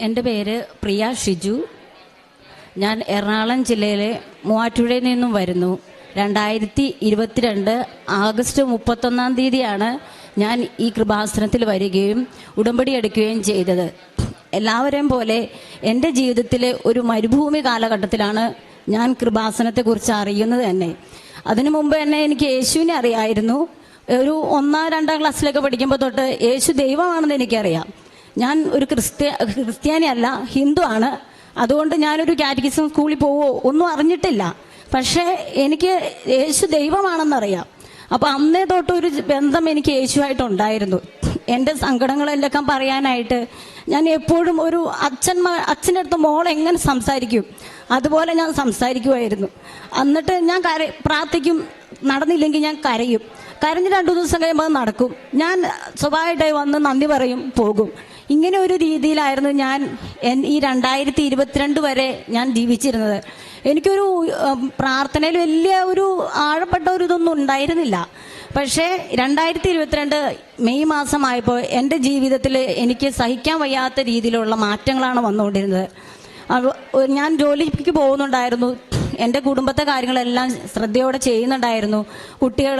എന്റെ പേര് പ്രിയ ഷിജു. ഞാൻ എറണാകുളം ജില്ലയിലെ മൂവാറ്റുപുഴയിൽ നിന്നും വരുന്നു. രണ്ടായിരത്തി ഇരുപത്തിരണ്ട് ആഗസ്റ്റ് മുപ്പത്തൊന്നാം തീയതിയാണ് ഞാൻ ഈ കൃപാസനത്തിൽ വരികയും ഉടമ്പടി എടുക്കുകയും ചെയ്തത്. എല്ലാവരെയും പോലെ എന്റെ ജീവിതത്തിലെ ഒരു മരുഭൂമി കാലഘട്ടത്തിലാണ് ഞാൻ കൃപാസനത്തെക്കുറിച്ച് അറിയുന്നത് തന്നെ. അതിനു മുമ്പ് തന്നെ എനിക്ക് യേശുവിനെ അറിയായിരുന്നു. ഒരു ഒന്നാം രണ്ടാം ക്ലാസ്സിലൊക്കെ പഠിക്കുമ്പോൾ തൊട്ട് യേശു ദൈവമാണെന്ന് എനിക്കറിയാം. ഞാൻ ഒരു ക്രിസ്ത്യ ക്രിസ്ത്യാനിയല്ല ഹിന്ദു ആണ്. അതുകൊണ്ട് ഞാനൊരു കാറ്റഗിസം സ്കൂളിൽ പോവോ ഒന്നും അറിഞ്ഞിട്ടില്ല. പക്ഷേ എനിക്ക് യേശു ദൈവമാണെന്നറിയാം. അപ്പൊ അന്നേ തൊട്ട് ഒരു ബന്ധം എനിക്ക് യേശുവായിട്ടുണ്ടായിരുന്നു എന്റെ സങ്കടങ്ങളെല്ലാം പറയാനായിട്ട് ഞാൻ എപ്പോഴും ഒരു അച്ഛൻ അച്ഛന്റെ അടുത്ത് മോൾ എങ്ങനെ സംസാരിക്കും അതുപോലെ ഞാൻ സംസാരിക്കുമായിരുന്നു എന്നിട്ട് ഞാൻ കര പ്രാർത്ഥിക്കും നടന്നില്ലെങ്കിൽ ഞാൻ കരയും. കരഞ്ഞ് രണ്ടു ദിവസം കഴിയുമ്പോൾ നടക്കും. ഞാൻ സ്വഭാവമായിട്ടായി വന്ന് നന്ദി പറയും പോകും. ഇങ്ങനെ ഒരു രീതിയിലായിരുന്നു ഞാൻ ഈ രണ്ടായിരത്തി ഇരുപത്തിരണ്ട് വരെ ഞാൻ ജീവിച്ചിരുന്നത്. എനിക്കൊരു പ്രാർത്ഥനയിൽ വലിയ ഒരു ആഴപ്പെട്ട ഒരു ഇതൊന്നും ഉണ്ടായിരുന്നില്ല. പക്ഷേ രണ്ടായിരത്തി ഇരുപത്തിരണ്ട് മെയ് മാസമായപ്പോൾ എന്റെ ജീവിതത്തിൽ എനിക്ക് സഹിക്കാൻ വയ്യാത്ത രീതിയിലുള്ള മാറ്റങ്ങളാണ് വന്നുകൊണ്ടിരുന്നത്. ഞാൻ ജോലിക്ക് പോകുന്നുണ്ടായിരുന്നു. എന്റെ കുടുംബത്തെ കാര്യങ്ങളെല്ലാം ശ്രദ്ധയോടെ ചെയ്യുന്നുണ്ടായിരുന്നു. കുട്ടികൾ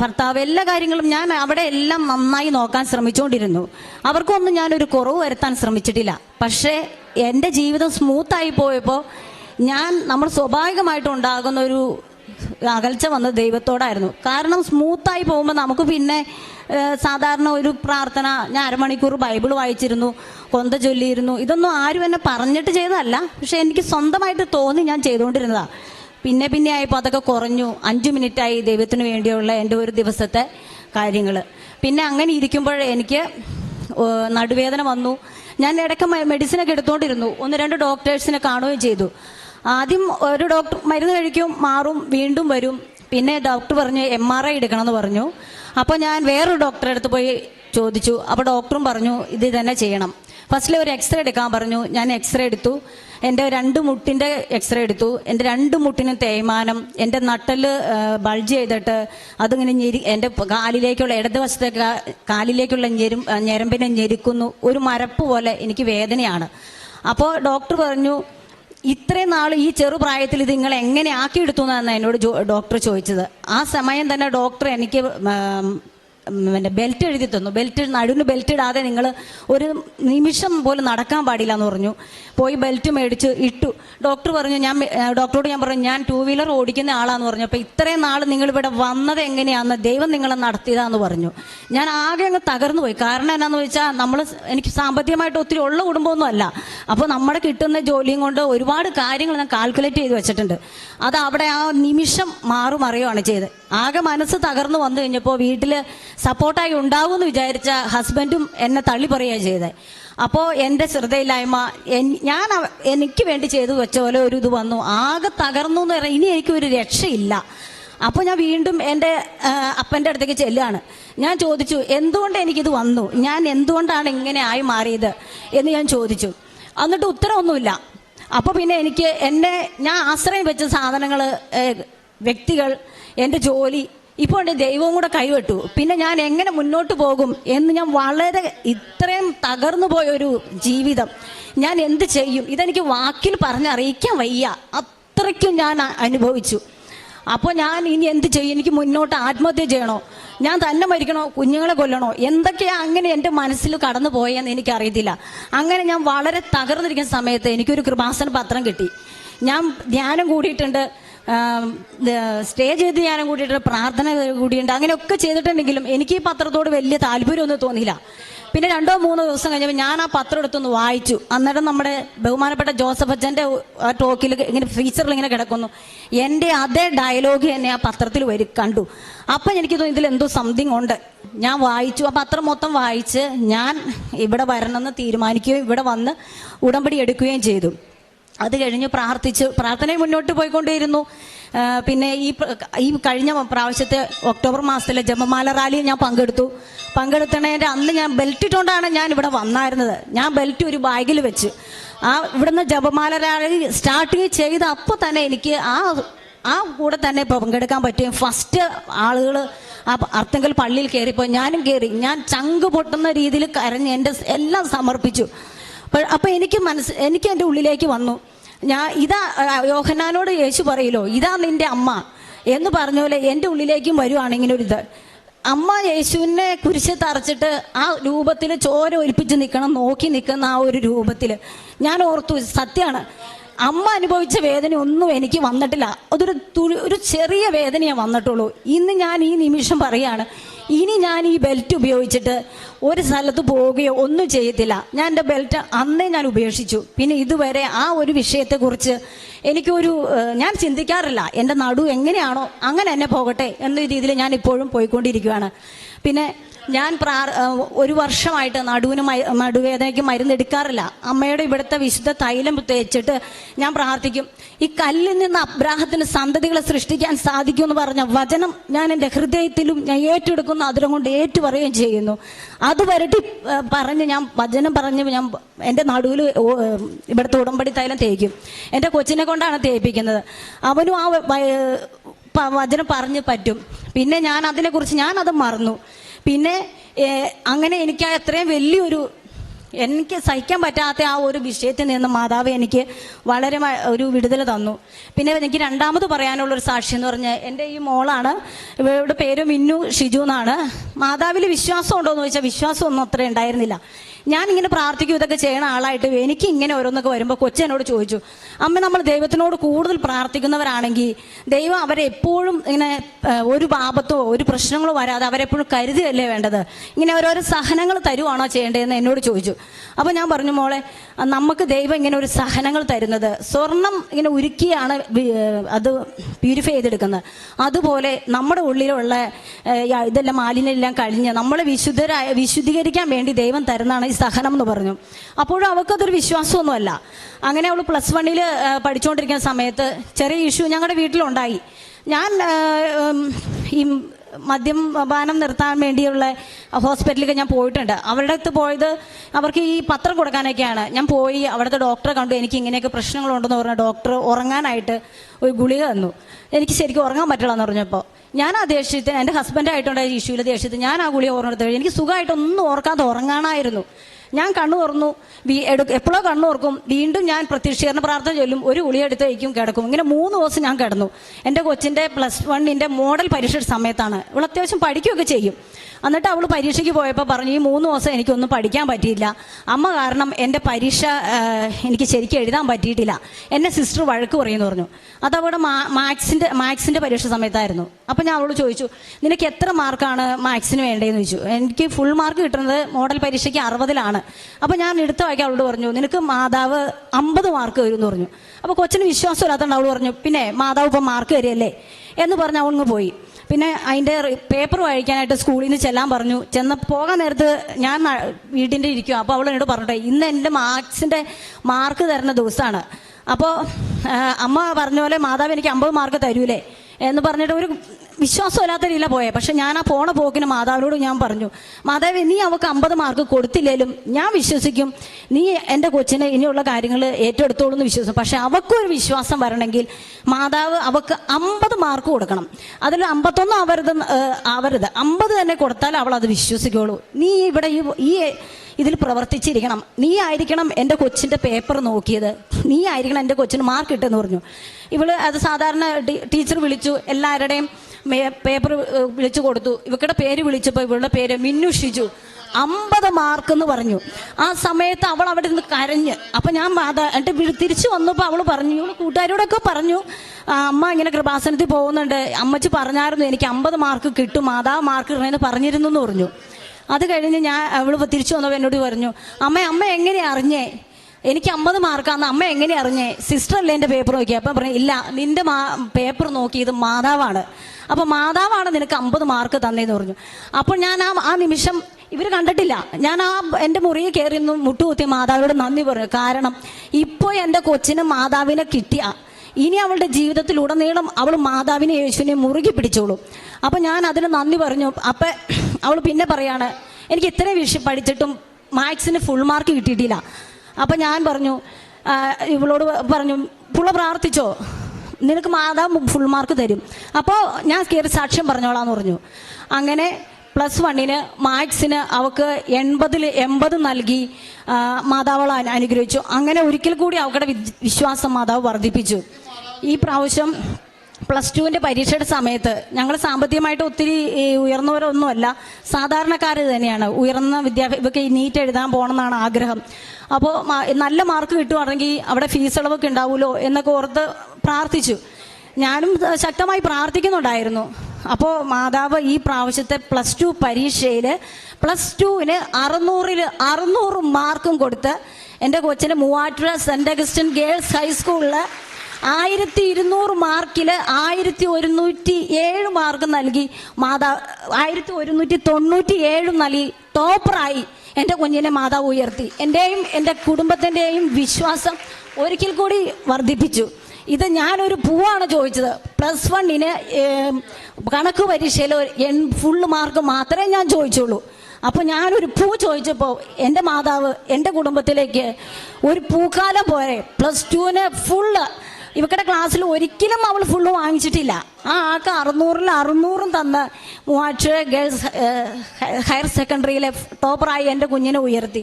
ഭർത്താവ് എല്ലാ കാര്യങ്ങളും ഞാൻ അവിടെ എല്ലാം നന്നായി നോക്കാൻ ശ്രമിച്ചുകൊണ്ടിരുന്നു. അവർക്കൊന്നും ഞാനൊരു കുറവ് വരുത്താൻ ശ്രമിച്ചിട്ടില്ല. പക്ഷേ എന്റെ ജീവിതം സ്മൂത്തായി പോയപ്പോൾ ഞാൻ നമ്മൾ സ്വാഭാവികമായിട്ട് ഉണ്ടാകുന്ന ഒരു അകൽച്ച വന്നത് ദൈവത്തോടായിരുന്നു. കാരണം സ്മൂത്തായി പോകുമ്പോൾ നമുക്ക് പിന്നെ സാധാരണ ഒരു പ്രാർത്ഥന ഞാൻ അരമണിക്കൂർ ബൈബിൾ വായിച്ചിരുന്നു. കൊന്ത ചൊല്ലിയിരുന്നു. ഇതൊന്നും ആരും എന്നെ പറഞ്ഞിട്ട് ചെയ്തതല്ല. പക്ഷെ എനിക്ക് സ്വന്തമായിട്ട് തോന്നി ഞാൻ ചെയ്തുകൊണ്ടിരുന്നതാ. പിന്നെ പിന്നെ ആയപ്പോൾ അതൊക്കെ കുറഞ്ഞു. അഞ്ചു മിനിറ്റായി ദൈവത്തിന് വേണ്ടിയുള്ള എന്റെ ഒരു ദിവസത്തെ കാര്യങ്ങൾ പിന്നെ അങ്ങനെ ഇരിക്കുമ്പോൾ എനിക്ക് നടുവേദന വന്നു. ഞാൻ ഇടയ്ക്ക് മെഡിസിനൊക്കെ എടുത്തുകൊണ്ടിരുന്നു ഒന്ന് രണ്ട് ഡോക്ടേഴ്സിനെ കാണുകയും ചെയ്തു. ആദ്യം ഒരു ഡോക്ടർ മരുന്ന് കഴിക്കും മാറും വീണ്ടും വരും. പിന്നെ ഡോക്ടർ പറഞ്ഞു എം ആർ ഐ എടുക്കണമെന്ന് പറഞ്ഞു. അപ്പോൾ ഞാൻ വേറൊരു ഡോക്ടറെ അടുത്ത് പോയി ചോദിച്ചു. അപ്പോൾ ഡോക്ടറും പറഞ്ഞു ഇത് തന്നെ ചെയ്യണം. ഫസ്റ്റിൽ ഒരു എക്സ്റേ എടുക്കാൻ പറഞ്ഞു. ഞാൻ എക്സ്റേ എടുത്തു. എന്റെ രണ്ട് മുട്ടിന്റെ എക്സ്റേ എടുത്തു. എന്റെ രണ്ട് മുട്ടിന് തേയ്മാനം എന്റെ നട്ടൽ ബൾജ് ചെയ്തിട്ട് അതിങ്ങനെ ഞെരി എന്റെ കാലിലേക്കുള്ള ഇടതുവശത്തെ കാലിലേക്കുള്ള ഞെരും ഞരമ്പിനെ ഞെരുക്കുന്നു. ഒരു മരപ്പ് പോലെ എനിക്ക് വേദനയാണ്. അപ്പോൾ ഡോക്ടർ പറഞ്ഞു ഇത്രയും നാൾ ഈ ചെറുപ്രായത്തിൽ ഇത് നിങ്ങൾ എങ്ങനെ ആക്കിയെടുത്തു എന്നാണ് എന്നോട് ഡോക്ടർ ചോദിച്ചത്. ആ സമയം തന്നെ ഡോക്ടർ എനിക്ക് പിന്നെ ബെൽറ്റ് എഴുതി തന്നു. ബെൽറ്റ് നടുവിന് ബെൽറ്റ് ഇടാതെ നിങ്ങൾ ഒരു നിമിഷം പോലും നടക്കാൻ പാടില്ല എന്ന് പറഞ്ഞു. പോയി ബെൽറ്റ് മേടിച്ച് ഇട്ടു. ഡോക്ടർ പറഞ്ഞു ഞാൻ ഡോക്ടറോട് ഞാൻ പറഞ്ഞു ഞാൻ ടൂ വീലർ ഓടിക്കുന്ന ആളാന്ന് പറഞ്ഞു. അപ്പോൾ ഇത്രയും നാൾ നിങ്ങൾ ഇവിടെ വന്നത് എങ്ങനെയാന്ന് ദൈവം നിങ്ങളെ നടത്തിയതാന്ന് പറഞ്ഞു. ഞാൻ ആകെ അങ്ങ് തകർന്നു പോയി. കാരണം എന്നാന്ന് വെച്ചാൽ നമ്മൾ എനിക്ക് സാമ്പത്തികമായിട്ട് ഒത്തിരി ഉള്ള കുടുംബമൊന്നും അല്ല. അപ്പോൾ നമ്മുടെ കിട്ടുന്ന ജോലിയും കൊണ്ട് ഒരുപാട് കാര്യങ്ങൾ ഞാൻ കാൽക്കുലേറ്റ് ചെയ്ത് വെച്ചിട്ടുണ്ട്. അത് അവിടെ ആ നിമിഷം മാറും അറിയുകയാണ് ചെയ്തത്. ആകെ മനസ്സ് തകർന്നു വന്നു കഴിഞ്ഞപ്പോൾ വീട്ടിൽ സപ്പോർട്ടായി ഉണ്ടാവുമെന്ന് വിചാരിച്ച ഹസ്ബൻഡും എന്നെ തള്ളി പറയുകയാണ് ചെയ്തത് അപ്പോൾ എന്റെ ശ്രദ്ധയില്ലായ്മ ഞാൻ എനിക്ക് വേണ്ടി ചെയ്തു വെച്ച പോലെ ഒരു ഇത് വന്നു. ആകെ തകർന്നു എന്ന് പറഞ്ഞാൽ ഇനി എനിക്കൊരു രക്ഷയില്ല. അപ്പോൾ ഞാൻ വീണ്ടും എന്റെ അപ്പന്റെ അടുത്തേക്ക് ചെല്ലുകയാണ്. ഞാൻ ചോദിച്ചു എന്തുകൊണ്ട് എനിക്കിത് വന്നു? ഞാൻ എന്തുകൊണ്ടാണ് ഇങ്ങനെ ആയി മാറിയത്? എന്ന് ഞാൻ ചോദിച്ചു. എന്നിട്ട് ഉത്തരമൊന്നുമില്ല അപ്പോൾ പിന്നെ എനിക്ക് എന്നെ ഞാൻ ആശ്രയം വെച്ച സാധനങ്ങൾ വ്യക്തികൾ എന്റെ ജോലി. ഇപ്പോൾ എന്റെ ദൈവവും കൂടെ കൈവിട്ടു. പിന്നെ ഞാൻ എങ്ങനെ മുന്നോട്ട് പോകും എന്ന് ഞാൻ വളരെ ഇത്രയും തകർന്നു പോയ ഒരു ജീവിതം. ഞാൻ എന്ത് ചെയ്യും? ഇതെനിക്ക് വാക്കിൽ പറഞ്ഞറിയിക്കാൻ വയ്യ. അത്രയ്ക്കും ഞാൻ അനുഭവിച്ചു. അപ്പോൾ ഞാൻ ഇനി എന്ത് ചെയ്യും? എനിക്ക് മുന്നോട്ട് ആത്മഹത്യ ചെയ്യണോ? ഞാൻ തന്നെ മരിക്കണോ? കുഞ്ഞുങ്ങളെ കൊല്ലണോ? എന്തൊക്കെയാ അങ്ങനെ എന്റെ മനസ്സിൽ കടന്നു പോയെന്ന് എനിക്കറിയത്തില്ല. അങ്ങനെ ഞാൻ വളരെ തകർന്നിരിക്കുന്ന സമയത്ത് എനിക്കൊരു കൃപാസന പത്രം കിട്ടി. ഞാൻ ധ്യാനം കൂടിയിട്ടുണ്ട്. സ്റ്റേജ് ഞാനും കൂടിയിട്ടുണ്ട് പ്രാർത്ഥന കൂടിയുണ്ട് അങ്ങനെയൊക്കെ ചെയ്തിട്ടുണ്ടെങ്കിലും എനിക്ക് ഈ പത്രത്തോട് വലിയ താല്പര്യമൊന്നും തോന്നിയില്ല. പിന്നെ രണ്ടോ മൂന്നോ ദിവസം കഴിഞ്ഞപ്പോൾ ഞാൻ ആ പത്രം എടുത്തൊന്ന് വായിച്ചു. അന്നേരം നമ്മുടെ ബഹുമാനപ്പെട്ട ജോസഫ് അച്ഛന്റെ ടോക്കിൽ ഇങ്ങനെ ഫീച്ചറിൽ ഇങ്ങനെ കിടക്കുന്നു. എന്റെ അതേ ഡയലോഗ് തന്നെ ആ പത്രത്തിൽ വരി കണ്ടു. അപ്പം എനിക്ക് തോന്നി ഇതിൽ എന്തോ സംതിങ് ഉണ്ട്. ഞാൻ വായിച്ചു. ആ പത്രം മൊത്തം വായിച്ച് ഞാൻ ഇവിടെ വരണമെന്ന് തീരുമാനിക്കുകയും ഇവിടെ വന്ന് ഉടമ്പടി എടുക്കുകയും ചെയ്തു. അത് കഴിഞ്ഞ് പ്രാർത്ഥിച്ചു പ്രാർത്ഥനയിൽ മുന്നോട്ട് പോയിക്കൊണ്ടേയിരുന്നു. പിന്നെ ഈ ഈ കഴിഞ്ഞ പ്രാവശ്യത്തെ ഒക്ടോബർ മാസത്തിലെ ജപമാല റാലി ഞാൻ പങ്കെടുത്തു. പങ്കെടുത്തണേന്റെ അന്ന് ഞാൻ ബെൽറ്റ് ഇട്ടുകൊണ്ടാണ് ഞാൻ ഇവിടെ വന്നായിരുന്നത്. ഞാൻ ബെൽറ്റ് ഒരു ബാഗിൽ വെച്ച്. ആ ഇവിടുന്ന് ജപമാല റാലി സ്റ്റാർട്ടിങ് ചെയ്ത് അപ്പോൾ തന്നെ എനിക്ക് ആ ആ കൂടെ തന്നെ പങ്കെടുക്കാൻ പറ്റും ഫസ്റ്റ് ആളുകൾ ആ അർത്ഥങ്കൽ പള്ളിയിൽ കയറിപ്പോൾ ഞാനും കയറി ഞാൻ ചങ്ക് പൊട്ടുന്ന രീതിയിൽ കരഞ്ഞ് എന്റെ എല്ലാം സമർപ്പിച്ചു. അപ്പോൾ എനിക്ക് മനസ്സ് എനിക്ക് എന്റെ ഉള്ളിലേക്ക് വന്നു. ഞാൻ ഇതാ യോഹന്നാനോട് യേശു പറയിലോ ഇതാ നിന്റെ അമ്മ. എന്ന് പറഞ്ഞ പോലെ എന്റെ ഉള്ളിലേക്കും വരുവാണ് ഇത് അമ്മ യേശുവിനെ കുരിശ് തറച്ചിട്ട് ആ രൂപത്തിൽ ചോര ഒലിപ്പിച്ച് നിൽക്കണം നോക്കി നിൽക്കുന്ന ആ ഒരു രൂപത്തിൽ. ഞാൻ ഓർത്തു സത്യമാണ്. അമ്മ അനുഭവിച്ച വേദന ഒന്നും എനിക്ക് വന്നിട്ടില്ല. അതൊരു ഒരു ചെറിയ വേദനയാണ് വന്നിട്ടുള്ളൂ. ഇന്ന് ഞാൻ ഈ നിമിഷം പറയാണ് ഇനി ഞാൻ ഈ ബെൽറ്റ് ഉപയോഗിച്ചിട്ട് ഒരു സ്ഥലത്ത് പോവുകയോ ഒന്നും ചെയ്യത്തില്ല. ഞാൻ എന്റെ ബെൽറ്റ് അന്നേ ഞാൻ ഉപേക്ഷിച്ചു. പിന്നെ ഇതുവരെ ആ ഒരു വിഷയത്തെക്കുറിച്ച് എനിക്കൊരു ഞാൻ ചിന്തിക്കാറില്ല. എന്റെ നടു എങ്ങനെയാണോ അങ്ങനെ എന്നെ പോകട്ടെ എന്ന രീതിയിൽ ഞാൻ ഇപ്പോഴും പോയിക്കൊണ്ടിരിക്കുകയാണ് പിന്നെ ഞാൻ പ്രാർ ഒരു വർഷമായിട്ട് നടുവിന് നടുവേദനയ്ക്ക് മരുന്ന് എടുക്കാറില്ല. അമ്മയുടെ ഇവിടുത്തെ വിശുദ്ധ തൈലം തേച്ചിട്ട് ഞാൻ പ്രാർത്ഥിക്കും. ഈ കല്ലിൽ നിന്ന് അബ്രാഹത്തിന് സന്തതികളെ സൃഷ്ടിക്കാൻ സാധിക്കും എന്ന് പറഞ്ഞ വചനം ഞാൻ എന്റെ ഹൃദയത്തിലും ഞാൻ ഏറ്റെടുക്കുന്ന അതിരം കൊണ്ട് ഏറ്റു പറയുകയും ചെയ്യുന്നു. അത് വരട്ടി പറഞ്ഞ് ഞാൻ വചനം പറഞ്ഞ് ഞാൻ എന്റെ നടുവിൽ ഇവിടുത്തെ ഉടമ്പടി തൈലം തേക്കും. എന്റെ കൊച്ചിനെ കൊണ്ടാണ് തേപ്പിക്കുന്നത്. അവനും ആ വചനം പറഞ്ഞ് പറ്റും. പിന്നെ ഞാൻ അതിനെക്കുറിച്ച് ഞാൻ അത് മറന്നു. പിന്നെ അങ്ങനെ എനിക്ക് അത്രയും വലിയൊരു എനിക്ക് സഹിക്കാൻ പറ്റാത്ത ആ ഒരു വിഷയത്തിൽ നിന്ന് മാതാവ് എനിക്ക് വളരെ ഒരു വിടുതൽ തന്നു. പിന്നെ എനിക്ക് രണ്ടാമത് പറയാനുള്ള ഒരു സാക്ഷി എന്ന് പറഞ്ഞാൽ എന്റെ ഈ മോളാണ്. ഇവരുടെ പേര് മിന്നു ഷിജു എന്നാണ്. മാതാവിൽ വിശ്വാസം ഉണ്ടോ എന്ന് ചോദിച്ചാൽ വിശ്വാസമൊന്നും അത്ര ഉണ്ടായിരുന്നില്ല. ഞാൻ ഇങ്ങനെ പ്രാർത്ഥിക്കും ഇതൊക്കെ ചെയ്യണ ആളായിട്ട് എനിക്ക് ഇങ്ങനെ ഓരോന്നൊക്കെ വരുമ്പോൾ കൊച്ചനോട് ചോദിച്ചു അമ്മ നമ്മൾ ദൈവത്തിനോട് കൂടുതൽ പ്രാർത്ഥിക്കുന്നവരാണെങ്കിൽ ദൈവം അവരെ എപ്പോഴും ഇങ്ങനെ ഒരു പാപത്തോ ഒരു പ്രശ്നങ്ങളോ വരാതെ അവരെപ്പോഴും കരുതുകയല്ലേ വേണ്ടത്? ഇങ്ങനെ ഓരോരോ സഹനങ്ങൾ തരുവാണോ ചെയ്യേണ്ടതെന്ന് എന്നോട് ചോദിച്ചു. അപ്പോൾ ഞാൻ പറഞ്ഞു മോളെ നമുക്ക് ദൈവം ഇങ്ങനെ ഒരു സഹനങ്ങൾ തരുന്നത് സ്വർണം ഇങ്ങനെ ഉരുക്കിയാണ് അത് പ്യൂരിഫൈ ചെയ്തെടുക്കുന്നത്. അതുപോലെ നമ്മുടെ ഉള്ളിലുള്ള ഇതെല്ലാം മാലിന്യം എല്ലാം കഴിഞ്ഞ് നമ്മളെ വിശുദ്ധരായ വിശുദ്ധീകരിക്കാൻ വേണ്ടി ദൈവം തരുന്നതാണ് ഈ സഹനം എന്ന് പറഞ്ഞു. അപ്പോഴും അവൾക്കതൊരു വിശ്വാസമൊന്നുമല്ല. അങ്ങനെ അവൾ പ്ലസ് വണ്ണിൽ പഠിച്ചുകൊണ്ടിരിക്കുന്ന സമയത്ത് ചെറിയ ഇഷ്യൂ ഞങ്ങളുടെ വീട്ടിലുണ്ടായി. ഞാൻ ഈ മദ്യപാനം നിർത്താൻ വേണ്ടിയുള്ള ഹോസ്പിറ്റലിലേക്ക് ഞാൻ പോയിട്ടുണ്ട്. അവരുടെ അടുത്ത് പോയത് അവർക്ക് ഈ പത്രം കൊടുക്കാനൊക്കെയാണ്. ഞാൻ പോയി അവിടുത്തെ ഡോക്ടറെ കണ്ടു. എനിക്ക് ഇങ്ങനെയൊക്കെ പ്രശ്നങ്ങളുണ്ടെന്ന് പറഞ്ഞ ഡോക്ടർ ഉറങ്ങാനായിട്ട് ഒരു ഗുളിക തന്നു. എനിക്ക് ശരിക്കും ഉറങ്ങാൻ പറ്റില്ല എന്ന് പറഞ്ഞപ്പോൾ ഞാൻ ആ ദേഷ്യത്തിന് എന്റെ ഹസ്ബൻഡായിട്ടുണ്ടായ ഇഷ്യൂവിൽ ദേഷ്യത്തിൽ ഞാൻ ആ ഗുളിക ഓർമ്മ എടുത്തു എനിക്ക് സുഖമായിട്ടൊന്നും ഓർക്കാതെ ഉറങ്ങാനായിരുന്നു. ഞാൻ കണ്ണു തുറന്നു. എപ്പോഴോ കണ്ണു തുറക്കും. വീണ്ടും ഞാൻ പ്രത്യക്ഷീകരണ പ്രാർത്ഥന ചൊല്ലും. ഒരു ഉളി എടുത്ത് വയ്ക്കും കിടക്കും. ഇങ്ങനെ മൂന്ന് ദിവസം ഞാൻ കിടന്നു. എന്റെ കൊച്ചിന്റെ പ്ലസ് വണ്ണിന്റെ മോഡൽ പരീക്ഷ സമയത്താണ്. ഇവൾ അത്യാവശ്യം പഠിക്കുകയൊക്കെ ചെയ്യും. എന്നിട്ട് അവൾ പരീക്ഷയ്ക്ക് പോയപ്പോൾ പറഞ്ഞു ഈ മൂന്ന് ദിവസം എനിക്കൊന്നും പഠിക്കാൻ പറ്റിയില്ല. അമ്മ കാരണം എന്റെ പരീക്ഷ എനിക്ക് ശരിക്കും എഴുതാൻ പറ്റിയിട്ടില്ല. എന്നെ സിസ്റ്റർ വഴക്ക് പറയുമെന്ന് പറഞ്ഞു. അത് അവിടെ മാത്സിന്റെ മാത്സിന്റെ പരീക്ഷ സമയത്തായിരുന്നു. അപ്പം ഞാൻ അവളോട് ചോദിച്ചു നിനക്ക് എത്ര മാർക്കാണ് മാത്സിന് വേണ്ടതെന്ന് ചോദിച്ചു. എനിക്ക് ഫുൾ മാർക്ക് കിട്ടുന്നത് മോഡൽ പരീക്ഷയ്ക്ക് അറുപതിലാണ്. അപ്പോൾ ഞാൻ എടുത്ത വായിക്കാൻ അവളോട് പറഞ്ഞു നിനക്ക് മാതാവ് അമ്പത് മാർക്ക് വരും എന്ന് പറഞ്ഞു. അപ്പോൾ കൊച്ചിന് വിശ്വാസം ഇല്ലാത്തതുകൊണ്ട് അവൾ പറഞ്ഞു പിന്നെ മാതാവ് ഇപ്പം മാർക്ക് വരികയല്ലേ? എന്ന് പറഞ്ഞ് അവൾ പോയി. പിന്നെ അതിന്റെ പേപ്പർ വായിക്കാനായിട്ട് സ്കൂളിൽ നിന്ന് ചെല്ലാൻ പറഞ്ഞു. ചെന്ന പോകാൻ നേരത്ത് ഞാൻ വീട്ടിന്റെ ഇരിക്കും അപ്പോൾ അവൾ എന്നോട് പറഞ്ഞിട്ടെ ഇന്ന് എന്റെ മാർക്സിന്റെ മാർക്ക് തരുന്ന ദിവസമാണ് അപ്പോൾ അമ്മ പറഞ്ഞ പോലെ മാതാവ് എനിക്ക് അമ്പത് മാർക്ക് തരൂലേ? എന്ന് പറഞ്ഞിട്ട് ഒരു വിശ്വാസമില്ലാത്ത രീതിയിലാണ് പോയത് പക്ഷെ ഞാൻ ആ പോണ പോക്കിന് മാതാവിനോട് ഞാൻ പറഞ്ഞു മാതാവ് നീ അവൾക്ക് അമ്പത് മാർക്ക് കൊടുത്തില്ലേലും ഞാൻ വിശ്വസിക്കും. നീ എന്റെ കൊച്ചിനെ ഇനിയുള്ള കാര്യങ്ങൾ ഏറ്റെടുത്തോളൂ എന്ന് വിശ്വസിക്കും. പക്ഷെ അവക്കൊരു വിശ്വാസം വരണമെങ്കിൽ മാതാവ് അവൾക്ക് അമ്പത് മാർക്ക് കൊടുക്കണം. അതിൽ അമ്പത്തൊന്നും ആവരുത് ആവരുത് അമ്പത് തന്നെ കൊടുത്താൽ അവൾ അത് വിശ്വസിക്കുള്ളൂ. നീ ഇവിടെ ഈ ഇതിൽ പ്രവർത്തിച്ചിരിക്കണം. നീ ആയിരിക്കണം എന്റെ കൊച്ചിന്റെ പേപ്പർ നോക്കിയത്. നീ ആയിരിക്കണം എന്റെ കൊച്ചിന് മാർക്ക് ഇട്ടെന്ന് പറഞ്ഞു. ഇവൾ അത് സാധാരണ ടീച്ചർ വിളിച്ചു. എല്ലാവരുടെയും പേപ്പർ വിളിച്ചു കൊടുത്തു. ഇവക്കടെ പേര് വിളിച്ചപ്പോൾ ഇവളുടെ പേര് മിന്നു ഷിജു. അമ്പത് മാർക്ക് എന്ന് പറഞ്ഞു. ആ സമയത്ത് അവൾ അവിടെ നിന്ന് കരഞ്ഞ്. അപ്പം ഞാൻ മാതാ എന്നിട്ട് തിരിച്ചു വന്നപ്പോൾ അവൾ പറഞ്ഞു ഇവൾ കൂട്ടുകാരോടൊക്കെ പറഞ്ഞു അമ്മ ഇങ്ങനെ കൃപാസനത്തിൽ പോകുന്നുണ്ട്. അമ്മച്ചി പറഞ്ഞായിരുന്നു എനിക്ക് അമ്പത് മാർക്ക് കിട്ടും മാതാവ് മാർക്ക് ഇടണമെന്ന് പറഞ്ഞിരുന്നു എന്ന് പറഞ്ഞു. അത് കഴിഞ്ഞ് ഞാൻ അവൾ തിരിച്ചു വന്നപ്പോൾ എന്നോട് പറഞ്ഞു അമ്മ അമ്മ എങ്ങനെയാ അറിഞ്ഞേ? എനിക്ക് അമ്പത് മാർക്കാന്ന് അമ്മ എങ്ങനെ അറിഞ്ഞേ? സിസ്റ്റർ അല്ലേ എന്റെ പേപ്പർ നോക്കി അപ്പം പറഞ്ഞു ഇല്ല നിന്റെ മാ പേപ്പർ നോക്കിയത് മാതാവാണ്. അപ്പം മാതാവാണ് നിനക്ക് അമ്പത് മാർക്ക് തന്നേന്ന് പറഞ്ഞു. അപ്പോൾ ഞാൻ ആ ആ നിമിഷം ഇവർ കണ്ടിട്ടില്ല. ഞാൻ ആ എന്റെ മുറിയിൽ കയറി നിന്ന് മുട്ടുകുത്തി മാതാവിനോട് നന്ദി പറഞ്ഞു. കാരണം ഇപ്പോൾ എന്റെ കൊച്ചിന് മാതാവിനെ കിട്ടിയ ഇനി അവളുടെ ജീവിതത്തിൽ ഉടനീളം അവൾ മാതാവിനെ യേശുവിനെ മുറുകി പിടിച്ചോളൂ. അപ്പം ഞാൻ അതിന് നന്ദി പറഞ്ഞു. അപ്പം അവൾ പിന്നെ പറയാണ് എനിക്ക് ഇത്രയും വിഷയം പഠിച്ചിട്ടും മാത്സിന് ഫുൾ മാർക്ക് കിട്ടിയിട്ടില്ല. അപ്പം ഞാൻ പറഞ്ഞു ഇവളോട് പറഞ്ഞു പുള്ള പ്രാർത്ഥിച്ചോ? നിനക്ക് മാതാവ് ഫുൾ മാർക്ക് തരും. അപ്പോൾ ഞാൻ കയറി സാക്ഷ്യം പറഞ്ഞോളാന്ന് പറഞ്ഞു. അങ്ങനെ പ്ലസ് വണ്ണിന് മാത്സിന് അവൾക്ക് എൺപതിൽ എൺപത് നൽകി മാതാവളെ അനുഗ്രഹിച്ചു. അങ്ങനെ ഒരിക്കൽ കൂടി അവളുടെ വിശ്വാസം മാതാവ് വർദ്ധിപ്പിച്ചു. ഈ പ്രാവശ്യം പ്ലസ് ടുവിന്റെ പരീക്ഷയുടെ സമയത്ത് ഞങ്ങൾ സാമ്പത്തികമായിട്ട് ഒത്തിരി ഉയർന്നവരൊന്നുമല്ല. സാധാരണക്കാർ തന്നെയാണ്. ഉയർന്ന വിദ്യാഭ്യാസം ഇവർക്ക് നീറ്റ് എഴുതാൻ പോകണമെന്നാണ് ആഗ്രഹം. അപ്പോൾ നല്ല മാർക്ക് കിട്ടുവാണെങ്കിൽ അവിടെ ഫീസ് ഇളവൊക്കെ ഉണ്ടാവുമല്ലോ എന്നൊക്കെ ഓർത്ത് പ്രാർത്ഥിച്ചു. ഞാനും ശക്തമായി പ്രാർത്ഥിക്കുന്നുണ്ടായിരുന്നു. അപ്പോൾ മാതാവ് ഈ പ്രാവശ്യത്തെ പ്ലസ് ടു പരീക്ഷയിൽ പ്ലസ് ടുവിന് അറുന്നൂറിൽ അറുന്നൂറ് മാർക്കും കൊടുത്ത് എന്റെ കൊച്ചിന് മൂവാറ്റുപുഴ സെന്റ് അഗസ്റ്റിൻ ഗേൾസ് ഹൈസ്കൂളിൽ ആയിരത്തി ഇരുന്നൂറ് മാർക്കിൽ ആയിരത്തി ഒരുന്നൂറ്റി ഏഴ് മാർക്ക് നൽകി. മാതാ ആയിരത്തി ഒരുന്നൂറ്റി തൊണ്ണൂറ്റി ഏഴും നൽകി. ടോപ്പറായി. എന്റെ കുഞ്ഞിനെ മാതാവ് ഉയർത്തി. എന്റെയും എന്റെ കുടുംബത്തിന്റെയും വിശ്വാസം ഒരിക്കൽ കൂടി വർദ്ധിപ്പിച്ചു. ഇത് ഞാനൊരു പൂവാണ് ചോദിച്ചത്. പ്ലസ് വണ്ണിന് കണക്ക് പരീക്ഷയിൽ എൺ ഫുള്ള് മാർക്ക് മാത്രമേ ഞാൻ ചോദിച്ചുള്ളൂ. അപ്പോൾ ഞാനൊരു പൂ ചോദിച്ചപ്പോൾ എന്റെ മാതാവ് എന്റെ കുടുംബത്തിലേക്ക് ഒരു പൂക്കാലം പോരെ. പ്ലസ് ടുവിന് ഫുള്ള് ഇവക്കടെ ക്ലാസ്സിൽ ഒരിക്കലും അവൾ ഫുള്ള് വാങ്ങിച്ചിട്ടില്ല. ആ ആൾക്ക് അറുന്നൂറിൽ അറുന്നൂറും തന്ന് മൂവാറ്റുപുഴ ഗേൾസ് ഹയർ സെക്കൻഡറിയിലെ ടോപ്പറായി എന്റെ കുഞ്ഞിനെ ഉയർത്തി.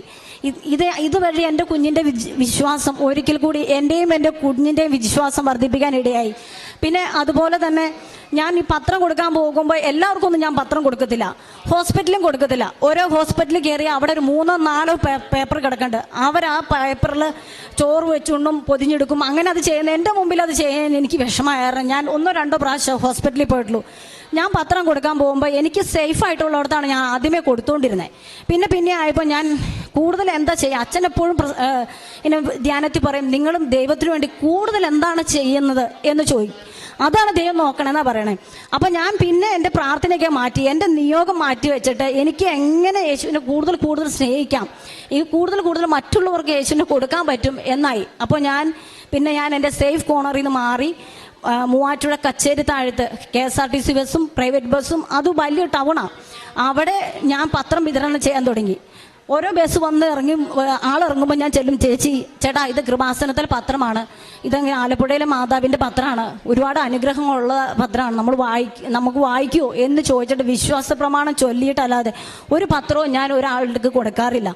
ഇത് ഇതുവഴി എന്റെ കുഞ്ഞിന്റെ വിശ്വാസം ഒരിക്കൽ കൂടി എന്റെയും എന്റെ കുഞ്ഞിന്റെയും വിശ്വാസം വർദ്ധിപ്പിക്കാൻ ഇടയായി. പിന്നെ അതുപോലെ തന്നെ ഞാൻ ഈ പത്രം കൊടുക്കാൻ പോകുമ്പോൾ എല്ലാവർക്കും ഒന്നും ഞാൻ പത്രം കൊടുക്കത്തില്ല. ഹോസ്പിറ്റലും കൊടുക്കത്തില്ല. ഓരോ ഹോസ്പിറ്റലിൽ കയറി അവിടെ ഒരു മൂന്നോ നാലോ പേപ്പർ കിടക്കുന്നുണ്ട് അവർ ആ പേപ്പറിൽ ചോറ് വെച്ചുകൊണ്ടും പൊതിഞ്ഞെടുക്കും. അങ്ങനെ അത് ചെയ്യുന്ന എന്റെ മുമ്പിൽ അത് ചെയ്യാൻ എനിക്ക് വിഷമമായിരുന്നു ഞാൻ ഒന്നോ രണ്ടോ പ്രാവശ്യം ഹോസ്പിറ്റലിൽ പോയിട്ടുള്ളൂ. ഞാൻ പത്രം കൊടുക്കാൻ പോകുമ്പോൾ എനിക്ക് സേഫ് ആയിട്ടുള്ളിടത്താണ് ഞാൻ ആദ്യമേ കൊടുത്തുകൊണ്ടിരുന്നത് പിന്നെ പിന്നെ ആയപ്പോൾ ഞാൻ കൂടുതൽ എന്താ ചെയ്യുക? അച്ഛൻ എപ്പോഴും ഇങ്ങനെ ധ്യാനത്തിൽ പറയും നിങ്ങളും ദൈവത്തിനു വേണ്ടി കൂടുതൽ എന്താണ് ചെയ്യുന്നത്? എന്ന് ചോദിക്കും. അതാണ് ദൈവം നോക്കണമെന്നാ പറയണേ. അപ്പം ഞാൻ പിന്നെ എന്റെ പ്രാർത്ഥനയൊക്കെ മാറ്റി എന്റെ നിയോഗം മാറ്റി വെച്ചിട്ട് എനിക്ക് എങ്ങനെ യേശുവിനെ കൂടുതൽ കൂടുതൽ സ്നേഹിക്കാം ഈ കൂടുതൽ കൂടുതൽ മറ്റുള്ളവർക്ക് യേശുവിനെ കൊടുക്കാൻ പറ്റും എന്നായി. അപ്പോൾ ഞാൻ പിന്നെ ഞാൻ എന്റെ സേഫ് കോർണറിൽ നിന്ന് മാറി മൂവാറ്റുപുഴ കച്ചേരി താഴത്ത് K S R T C ബസ്സും പ്രൈവറ്റ് ബസ്സും അത് വലിയ ടൗണാണ് അവിടെ ഞാൻ പത്രം വിതരണം ചെയ്യാൻ തുടങ്ങി. ഓരോ ബസ് വന്ന് ഇറങ്ങി ആളിറങ്ങുമ്പോൾ ഞാൻ ചെല്ലും ചേച്ചി ചേട്ടാ ഇത് കൃപാസനത്തിലെ പത്രമാണ്. ഇതങ്ങനെ ആലപ്പുഴയിലെ മാതാവിന്റെ പത്രമാണ്. ഒരുപാട് അനുഗ്രഹങ്ങളുള്ള പത്രമാണ്. നമ്മൾ വായിക്ക നമുക്ക് വായിക്കുമോ എന്ന് ചോദിച്ചിട്ട് വിശ്വാസ പ്രമാണം ചൊല്ലിയിട്ടല്ലാതെ ഒരു പത്രവും ഞാൻ ഒരാളുടെ കൊടുക്കാറില്ല.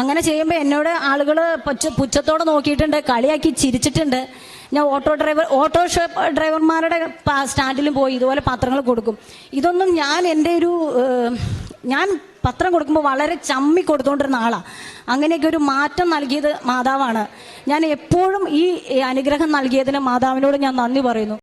അങ്ങനെ ചെയ്യുമ്പോൾ എന്നോട് ആളുകൾ പുച്ച പുച്ഛത്തോടെ നോക്കിയിട്ടുണ്ട് കളിയാക്കി ചിരിച്ചിട്ടുണ്ട്. ഞാൻ ഓട്ടോ ഡ്രൈവർ ഓട്ടോ ഡ്രൈവർമാരുടെ സ്റ്റാൻഡിലും പോയി ഇതുപോലെ പത്രങ്ങൾ കൊടുക്കും. ഇതൊന്നും ഞാൻ എന്റെ ഒരു ഞാൻ പത്രം കൊടുക്കുമ്പോൾ വളരെ ചമ്മി കൊടുത്തുകൊണ്ടിരുന്ന ആളാണ് അങ്ങനെയൊക്കെ ഒരു മാറ്റം നൽകിയത് മാതാവാണ്. ഞാൻ എപ്പോഴും ഈ അനുഗ്രഹം നൽകിയതിന് മാതാവിനോട് ഞാൻ നന്ദി പറയുന്നു.